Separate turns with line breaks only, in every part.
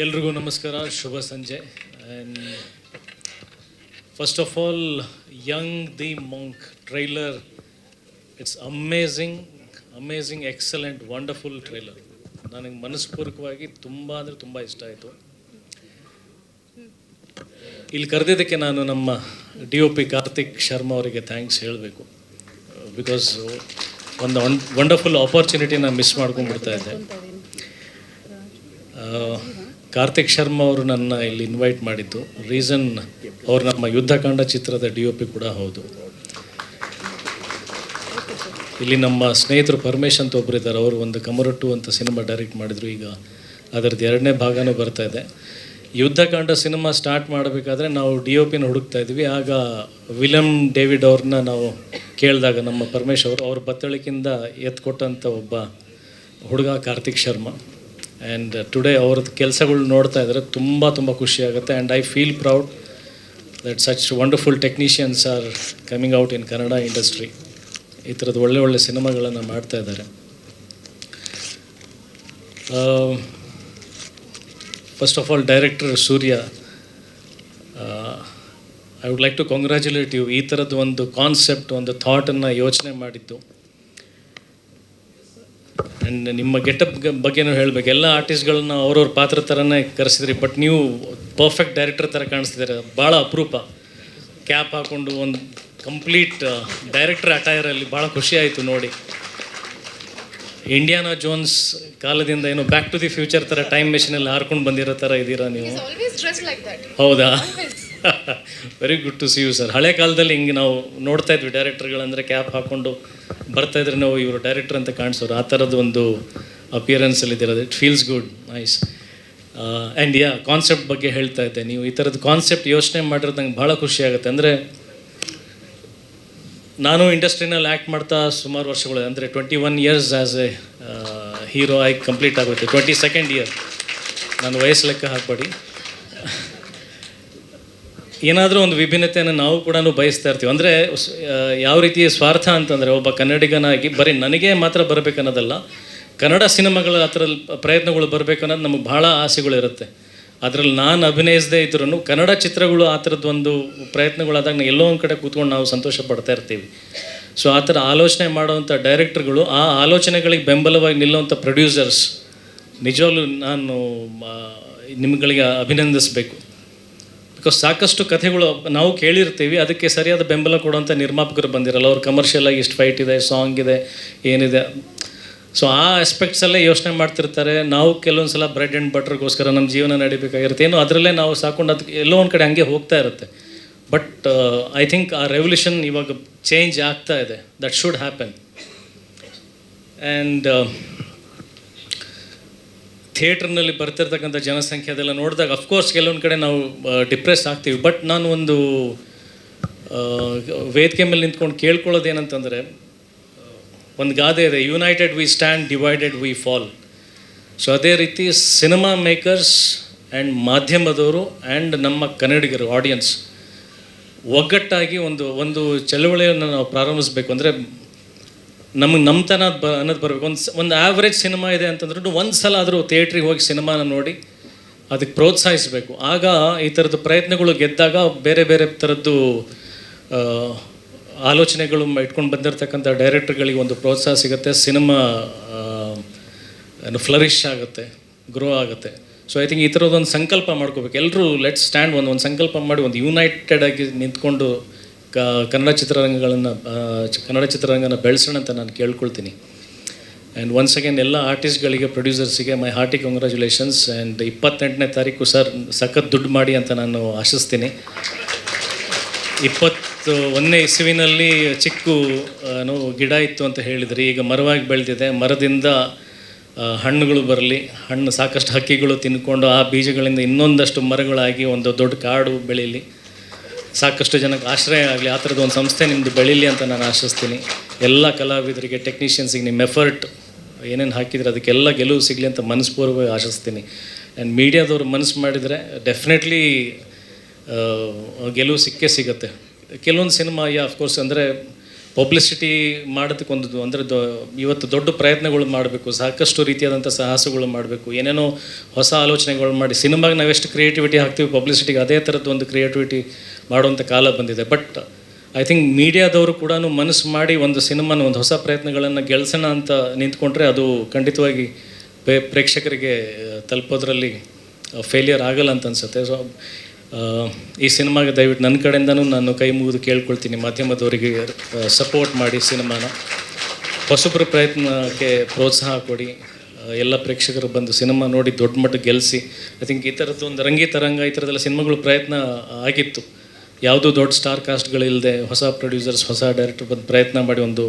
ಎಲ್ರಿಗೂ ನಮಸ್ಕಾರ ಶುಭ ಸಂಜೆ. And first of all young the monk trailer it's amazing amazing excellent wonderful trailer ನನಗೆ ಮನಸ್ಪೂರ್ವಕವಾಗಿ ತುಂಬ ಅಂದರೆ ತುಂಬ ಇಷ್ಟ ಆಯಿತು. ಇಲ್ಲಿ ಕರೆದಿದ್ದಕ್ಕೆ ನಾನು ನಮ್ಮ D O P Karthik Sharma ಅವರಿಗೆ ಥ್ಯಾಂಕ್ಸ್ ಹೇಳಬೇಕು. ಬಿಕಾಸ್ ಒಂದು ವಂಡರ್ಫುಲ್ ಆಪರ್ಚುನಿಟಿ ನಾನು ಮಿಸ್ ಮಾಡ್ಕೊಂಡ್ಬಿಡ್ತಾ ಇದ್ದೆ. ಕಾರ್ತಿಕ್ ಶರ್ಮಾ ಅವರು ನನ್ನ ಇಲ್ಲಿ ಇನ್ವೈಟ್ ಮಾಡಿದ್ದು. ರೀಸನ್ ಅವರು ನಮ್ಮ ಯುದ್ಧಕಾಂಡ ಚಿತ್ರದ ಡಿ ಒ ಪಿ ಕೂಡ ಹೌದು. ಇಲ್ಲಿ ನಮ್ಮ ಸ್ನೇಹಿತರು ಪರಮೇಶ್ ಅಂತ ಒಬ್ಬರು ಇದ್ದಾರೆ. ಅವರು ಒಂದು ಕಮರಟ್ಟು ಅಂತ ಸಿನಿಮಾ ಡೈರೆಕ್ಟ್ ಮಾಡಿದರು. ಈಗ ಅದರದ್ದು ಎರಡನೇ ಭಾಗನೂ ಬರ್ತಾ ಇದೆ. ಯುದ್ಧಕಾಂಡ ಸಿನಿಮಾ ಸ್ಟಾರ್ಟ್ ಮಾಡಬೇಕಾದ್ರೆ ನಾವು ಡಿ ಒ ಪಿನ ಹುಡುಕ್ತಾ ಇದ್ವಿ ಆಗ ವಿಲಮ್ ಡೇವಿಡ್ ಅವ್ರನ್ನ ನಾವು ಕೇಳಿದಾಗ ನಮ್ಮ ಪರಮೇಶ್ ಅವರು, ಅವ್ರ ಬತ್ತಳಿಕಿಂದ ಎತ್ಕೊಟ್ಟಂಥ ಒಬ್ಬ ಹುಡುಗ ಕಾರ್ತಿಕ್ ಶರ್ಮಾ. ಆ್ಯಂಡ್ ಟುಡೇ ಅವ್ರದ್ದು ಕೆಲಸಗಳು ನೋಡ್ತಾ ಇದ್ದಾರೆ ತುಂಬ ತುಂಬ ಖುಷಿ ಆಗುತ್ತೆ. And I feel proud that such wonderful technicians are coming out in Kannada industry ಈ ಥರದ್ದು ಒಳ್ಳೆ ಒಳ್ಳೆ ಸಿನಿಮಾಗಳನ್ನು ಮಾಡ್ತಾ ಇದ್ದಾರೆ. First of all director Surya I would like to congratulate you ಈ ಥರದ್ದು ಒಂದು ಕಾನ್ಸೆಪ್ಟ್ ಒಂದು ಥಾಟನ್ನು ಯೋಚನೆ ಮಾಡಿದ್ದು. ಆ್ಯಂಡ್ ನಿಮ್ಮ ಗೆಟಪ್ ಬಗ್ಗೆನೂ ಹೇಳಬೇಕು. ಎಲ್ಲ ಆರ್ಟಿಸ್ಟ್ಗಳನ್ನ ಅವ್ರವ್ರ ಪಾತ್ರ ಥರನೇ ಕರೆಸಿದ್ರಿ ಬಟ್ ನೀವು ಪರ್ಫೆಕ್ಟ್ ಡೈರೆಕ್ಟರ್ ಥರ ಕಾಣಿಸ್ತಿದ್ದೀರ. ಭಾಳ ಅಪರೂಪ. ಕ್ಯಾಪ್ ಹಾಕ್ಕೊಂಡು ಒಂದು ಕಂಪ್ಲೀಟ್ ಡೈರೆಕ್ಟರ್ ಅಟೈರಲ್ಲಿ ಭಾಳ ಖುಷಿ ಆಯಿತು ನೋಡಿ. ಇಂಡಿಯಾನ ಜೋನ್ಸ್ ಕಾಲದಿಂದ ಏನು ಬ್ಯಾಕ್ ಟು ದಿ ಫ್ಯೂಚರ್ ಥರ ಟೈಮ್ ಮೆಷಿನಲ್ಲಿ ಹಾರ್ಕೊಂಡು ಬಂದಿರೋ ಥರ ಇದ್ದೀರಾ ನೀವು. ಹೌದಾ? Very good to see you sir ಹಳೆ ಕಾಲದಲ್ಲಿ ಹಿಂಗೆ ನಾವು ನೋಡ್ತಾ ಇದ್ವಿ ಡೈರೆಕ್ಟರ್ಗಳಂದರೆ ಕ್ಯಾಪ್ ಹಾಕ್ಕೊಂಡು ಬರ್ತಾ ಇದ್ರೆ ನಾವು ಇವರು ಡೈರೆಕ್ಟರ್ ಅಂತ ಕಾಣಿಸೋರು. ಆ ಥರದ್ದು ಒಂದು ಅಪಿಯರೆನ್ಸಲ್ಲಿ ಇದ್ದಿರೋದು. It feels good nice and yeah concept ಬಗ್ಗೆ ಹೇಳ್ತಾ ಇದ್ದೆ. ನೀವು ಈ ಥರದ್ದು ಕಾನ್ಸೆಪ್ಟ್ ಯೋಚನೆ ಮಾಡಿರೋದು ನಂಗೆ ಭಾಳ ಖುಷಿ ಆಗುತ್ತೆ. ಅಂದರೆ ನಾನು ಇಂಡಸ್ಟ್ರಿನಲ್ಲಿ ಆ್ಯಕ್ಟ್ ಮಾಡ್ತಾ ಸುಮಾರು ವರ್ಷಗಳು, ಅಂದರೆ twenty one years as a hero ಆಗಿ ಕಂಪ್ಲೀಟ್ ಆಗುತ್ತೆ ಟ್ವೆಂಟಿ ಸೆಕೆಂಡ್ ಇಯರ್ ನಾನು ವಯಸ್ಸು ಲೆಕ್ಕ ಹಾಕ್ಬೇಡಿ. ಏನಾದರೂ ಒಂದು ವಿಭಿನ್ನತೆಯನ್ನು ನಾವು ಕೂಡ ಬಯಸ್ತಾ ಇರ್ತೀವಿ. ಅಂದರೆ ಯಾವ ರೀತಿಯ ಸ್ವಾರ್ಥ ಅಂತಂದರೆ, ಒಬ್ಬ ಕನ್ನಡಿಗನಾಗಿ, ಬರೀ ನನಗೆ ಮಾತ್ರ ಬರಬೇಕನ್ನೋದಲ್ಲ, ಕನ್ನಡ ಸಿನಿಮಾಗಳ ಆ ಪ್ರಯತ್ನಗಳು ಬರಬೇಕು ಅನ್ನೋದು ನಮಗೆ ಭಾಳ ಆಸೆಗಳಿರುತ್ತೆ. ಅದರಲ್ಲಿ ನಾನು ಅಭಿನಯಿಸದೇ ಇದ್ರೂ ಕನ್ನಡ ಚಿತ್ರಗಳು ಆ ಥರದ್ದು ಒಂದು ಪ್ರಯತ್ನಗಳಾದಾಗ ಎಲ್ಲೋ ಒಂದು ಕಡೆ ಕೂತ್ಕೊಂಡು ನಾವು ಸಂತೋಷ ಪಡ್ತಾ ಇರ್ತೀವಿ. ಸೊ, ಆ ಥರ ಆಲೋಚನೆ ಮಾಡುವಂಥ ಡೈರೆಕ್ಟರ್ಗಳು, ಆ ಆಲೋಚನೆಗಳಿಗೆ ಬೆಂಬಲವಾಗಿ ನಿಲ್ಲುವಂಥ ಪ್ರೊಡ್ಯೂಸರ್ಸ್ ನಿಜವಾಗ್ಲೂ ನಾನು ನಿಮ್ಗಳಿಗೆ ಅಭಿನಂದಿಸಬೇಕು. ಬಿಕಾಸ್ ಸಾಕಷ್ಟು ಕಥೆಗಳು ನಾವು ಕೇಳಿರ್ತೀವಿ, ಅದಕ್ಕೆ ಸರಿಯಾದ ಬೆಂಬಲ ಕೊಡುವಂಥ ನಿರ್ಮಾಪಕರು ಬಂದಿರಲ್ಲ. ಅವ್ರು ಕಮರ್ಷಿಯಲ್ ಆಗಿ ಇಷ್ಟು ಫೈಟ್ ಇದೆ ಸಾಂಗ್ ಇದೆ, ಏನಿದೆ. ಸೊ ಆ ಆಸ್ಪೆಕ್ಟ್ಸಲ್ಲೇ ಯೋಚನೆ ಮಾಡ್ತಿರ್ತಾರೆ. ನಾವು ಕೆಲವೊಂದು ಸಲ ಬ್ರೆಡ್ ಆ್ಯಂಡ್ ಬಟರ್ಗೋಸ್ಕರ ನಮ್ಮ ಜೀವನ ನಡಿಬೇಕಾಗಿರುತ್ತೆ. ಏನೋ, ಅದರಲ್ಲೇ ನಾವು ಸಾಕೊಂಡು ಅದಕ್ಕೆ ಎಲ್ಲೋ ಒಂದು ಕಡೆ ಹಂಗೆ ಹೋಗ್ತಾ ಇರುತ್ತೆ. ಬಟ್ ಐ ಥಿಂಕ್ ಆ ರೆವಲ್ಯೂಷನ್ ಇವಾಗ ಚೇಂಜ್ ಆಗ್ತಾ ಇದೆ. ದಟ್ ಶುಡ್ ಹ್ಯಾಪನ್ ಆ್ಯಂಡ್ ಥಿಯೇಟ್ರ್ನಲ್ಲಿ ಬರ್ತಿರ್ತಕ್ಕಂಥ ಜನಸಂಖ್ಯೆ ಅದೆಲ್ಲ ನೋಡಿದಾಗ ಅಫ್ಕೋರ್ಸ್ ಕೆಲವೊಂದು ಕಡೆ ನಾವು ಡಿಪ್ರೆಸ್ ಆಗ್ತೀವಿ. ಬಟ್ ನಾನು ಒಂದು ವೇದಿಕೆ ಮೇಲೆ ನಿಂತ್ಕೊಂಡು ಕೇಳ್ಕೊಳ್ಳೋದು ಏನಂತಂದರೆ ಒಂದು ಗಾದೆ ಇದೆ united we stand divided we fall so ಅದೇ ರೀತಿ ಸಿನಿಮಾ ಮೇಕರ್ಸ್ ಆ್ಯಂಡ್ ಮಾಧ್ಯಮದವರು ಆ್ಯಂಡ್ ನಮ್ಮ ಕನ್ನಡಿಗರು ಆಡಿಯನ್ಸ್ ಒಗ್ಗಟ್ಟಾಗಿ ಒಂದು ಒಂದು ಚಳುವಳಿಯನ್ನು ನಾವು ಪ್ರಾರಂಭಿಸಬೇಕು. ಅಂದರೆ ನಮಗೆ ನಮ್ತನ ಬ, ಅನ್ನೋದು ಬರಬೇಕು. ಒಂದು ಒಂದು ಆ್ಯಾವ್ರೇಜ್ ಸಿನಿಮಾ ಇದೆ ಅಂತಂದ್ರೂ ಒಂದು ಸಲ ಆದರೂ ಥಿಯೇಟ್ರಿಗೆ ಹೋಗಿ ಸಿನಿಮಾನ ನೋಡಿ ಅದಕ್ಕೆ ಪ್ರೋತ್ಸಾಹಿಸಬೇಕು. ಆಗ ಈ ಥರದ್ದು ಪ್ರಯತ್ನಗಳು ಗೆದ್ದಾಗ ಬೇರೆ ಬೇರೆ ಥರದ್ದು ಆಲೋಚನೆಗಳು ಇಟ್ಕೊಂಡು ಬಂದಿರತಕ್ಕಂಥ ಡೈರೆಕ್ಟ್ರ್ಗಳಿಗೆ ಒಂದು ಪ್ರೋತ್ಸಾಹ ಸಿಗುತ್ತೆ. ಸಿನಿಮಾ ಫ್ಲರಿಶ್ ಆಗುತ್ತೆ ಗ್ರೋ ಆಗುತ್ತೆ. ಸೊ ಐ ಥಿಂಕ್ ಈ ಥರದ್ದೊಂದು ಸಂಕಲ್ಪ ಮಾಡ್ಕೋಬೇಕು. ಎಲ್ಲರೂ ಲೆಟ್ ಸ್ಟ್ಯಾಂಡ್ ಒಂದು ಒಂದು ಸಂಕಲ್ಪ ಮಾಡಿ ಒಂದು ಯುನೈಟೆಡ್ ಆಗಿ ನಿಂತ್ಕೊಂಡು ಕ, ಕನ್ನಡ ಚಿತ್ರರಂಗಗಳನ್ನು ಕನ್ನಡ ಚಿತ್ರರಂಗನ ಬೆಳೆಸೋಣ ಅಂತ ನಾನು ಕೇಳ್ಕೊಳ್ತೀನಿ. ಆ್ಯಂಡ್ ಒನ್ಸ್ ಅಗೇನ್ ಎಲ್ಲ ಆರ್ಟಿಸ್ಟ್ಗಳಿಗೆ ಪ್ರೊಡ್ಯೂಸರ್ಸಿಗೆ ಮೈ ಹಾರ್ಟಿ ಕಂಗ್ರ್ಯಾಚುಲೇಷನ್ಸ್ ಆ್ಯಂಡ್ ಇಪ್ಪತ್ತೆಂಟನೇ ತಾರೀಕು ಸರ್, ಸಖತ್ ದುಡ್ಡು ಮಾಡಿ ಅಂತ ನಾನು ಆಶಿಸ್ತೀನಿ. ಇಪ್ಪತ್ತು, ಒಂದನೇ ಇಸುವಿನಲ್ಲಿ ಚಿಕ್ಕ ಏನೋ, ಗಿಡ ಇತ್ತು ಅಂತ ಹೇಳಿದ್ರಿ. ಈಗ ಮರವಾಗಿ ಬೆಳೆದಿದೆ. ಮರದಿಂದ ಹಣ್ಣುಗಳು ಬರಲಿ, ಹಣ್ಣು ಸಾಕಷ್ಟು ಹಕ್ಕಿಗಳು ತಿನ್ಕೊಂಡು ಆ ಬೀಜಗಳಿಂದ ಇನ್ನೊಂದಷ್ಟು ಮರಗಳಾಗಿ ಒಂದು ದೊಡ್ಡ ಕಾಡು ಬೆಳೀಲಿ. ಸಾಕಷ್ಟು ಜನಕ್ಕೆ ಆಶ್ರಯ ಆಗಲಿ, ಆ ಥರದ್ದು ಒಂದು ಸಂಸ್ಥೆ ನಿಮ್ಮದು ಬೆಳೀಲಿ ಅಂತ ನಾನು ಆಶಿಸ್ತೀನಿ. ಎಲ್ಲ ಕಲಾವಿದರಿಗೆ ಟೆಕ್ನಿಷಿಯನ್ಸಿಗೆ ನಿಮ್ಮ ಎಫರ್ಟ್ ಏನೇನು ಹಾಕಿದ್ರೆ ಅದಕ್ಕೆಲ್ಲ ಗೆಲುವು ಸಿಗಲಿ ಅಂತ ಮನಸ್ಪೂರ್ವಕವಾಗಿ ಆಶಿಸ್ತೀನಿ. ಆ್ಯಂಡ್ ಮೀಡಿಯಾದವ್ರು ಮನಸ್ಸು ಮಾಡಿದರೆ ಡೆಫಿನೆಟ್ಲಿ ಗೆಲುವು ಸಿಕ್ಕೇ ಸಿಗುತ್ತೆ. ಕೆಲವೊಂದು ಸಿನಿಮಾ, ಯಾ ಅಫ್ಕೋರ್ಸ್ ಅಂದರೆ ಪಬ್ಲಿಸಿಟಿ ಮಾಡೋದಕ್ಕೊಂದು ಅಂದರೆ ದೊ ಇವತ್ತು ದೊಡ್ಡ ಪ್ರಯತ್ನಗಳು ಮಾಡಬೇಕು, ಸಾಕಷ್ಟು ರೀತಿಯಾದಂಥ ಸಾಹಸಗಳು ಮಾಡಬೇಕು, ಏನೇನೋ ಹೊಸ ಆಲೋಚನೆಗಳು ಮಾಡಿ ಸಿನಿಮಾಗೆ ನಾವೆಷ್ಟು ಕ್ರಿಯೇಟಿವಿಟಿ ಹಾಕ್ತೀವಿ ಪಬ್ಲಿಸಿಟಿಗೆ ಅದೇ ಥರದ್ದು ಒಂದು ಕ್ರಿಯೇಟಿವಿಟಿ ಮಾಡುವಂಥ ಕಾಲ ಬಂದಿದೆ. ಬಟ್ ಐ ಥಿಂಕ್ ಮೀಡಿಯಾದವರು ಕೂಡ ಮನಸ್ಸು ಮಾಡಿ ಒಂದು ಸಿನಿಮಾನ, ಒಂದು ಹೊಸ ಪ್ರಯತ್ನಗಳನ್ನು ಗೆಲ್ಸೋಣ ಅಂತ ನಿಂತ್ಕೊಂಡ್ರೆ ಅದು ಖಂಡಿತವಾಗಿ ಪ್ರೇಕ್ಷಕರಿಗೆ ತಲುಪೋದ್ರಲ್ಲಿ ಫೇಲಿಯರ್ ಆಗಲ್ಲ ಅಂತ ಅನ್ಸುತ್ತೆ. ಸೊ ಈ ಸಿನಿಮಾಗೆ ದಯವಿಟ್ಟು ನನ್ನ ಕಡೆಯಿಂದನೂ ನಾನು ಕೈ ಮುಗಿದು ಕೇಳ್ಕೊಳ್ತೀನಿ. ಮಾಧ್ಯಮದವರಿಗೆ ಸಪೋರ್ಟ್ ಮಾಡಿ ಸಿನಿಮಾನ. ಹೊಸಬ್ರ ಪ್ರಯತ್ನಕ್ಕೆ ಪ್ರೋತ್ಸಾಹ ಕೊಡಿ. ಎಲ್ಲ ಪ್ರೇಕ್ಷಕರು ಬಂದು ಸಿನಿಮಾ ನೋಡಿ ದೊಡ್ಡ ಮಟ್ಟಕ್ಕೆ ಗೆಲ್ಲಿಸಿ ಐ ಥಿಂಕ್ ಈ ಥರದ್ದು ಒಂದು ರಂಗಿ ತರಂಗ, ಈ ಥರದ್ದೆಲ್ಲ ಸಿನಿಮಾಗಳು ಪ್ರಯತ್ನ ಆಗಿತ್ತು. ಯಾವುದೂ ದೊಡ್ಡ ಸ್ಟಾರ್ ಕಾಸ್ಟ್ಗಳಿಲ್ಲದೆ ಹೊಸ ಪ್ರೊಡ್ಯೂಸರ್ಸ್ ಹೊಸ ಡೈರೆಕ್ಟರ್ ಬಂದು ಪ್ರಯತ್ನ ಮಾಡಿ ಒಂದು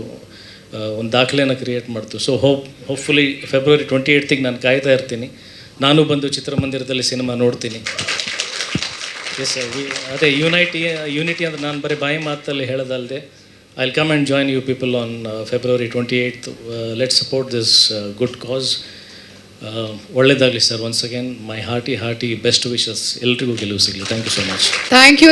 ಒಂದು ದಾಖಲೆಯನ್ನು ಕ್ರಿಯೇಟ್ ಮಾಡ್ತು. So hope hopefully February twenty ಏಯ್ತಿಗೆ ನಾನು ಕಾಯ್ತಾ ಇರ್ತೀನಿ. ನಾನು ಬಂದು ಚಿತ್ರಮಂದಿರದಲ್ಲಿ ಸಿನಿಮಾ ನೋಡ್ತೀನಿ. ಎಸ್ ಅದೇ ಯುನೈಟಿ ಯೂನಿಟಿ ಅಂದ್ರೆ ನಾನು ಬರೀ ಬಾಯಿ ಮಾತಲ್ಲಿ ಹೇಳೋದಲ್ಲದೆ I come and join you people on February twenty eight let support this good cause ಒಳ್ಳೇದಾಗಲಿ sir once again my hearty hearty best wishes ಎಲ್ರಿಗೂ ಗೆಲುವು ಸಿಗಲಿ. Thank you so much
thank you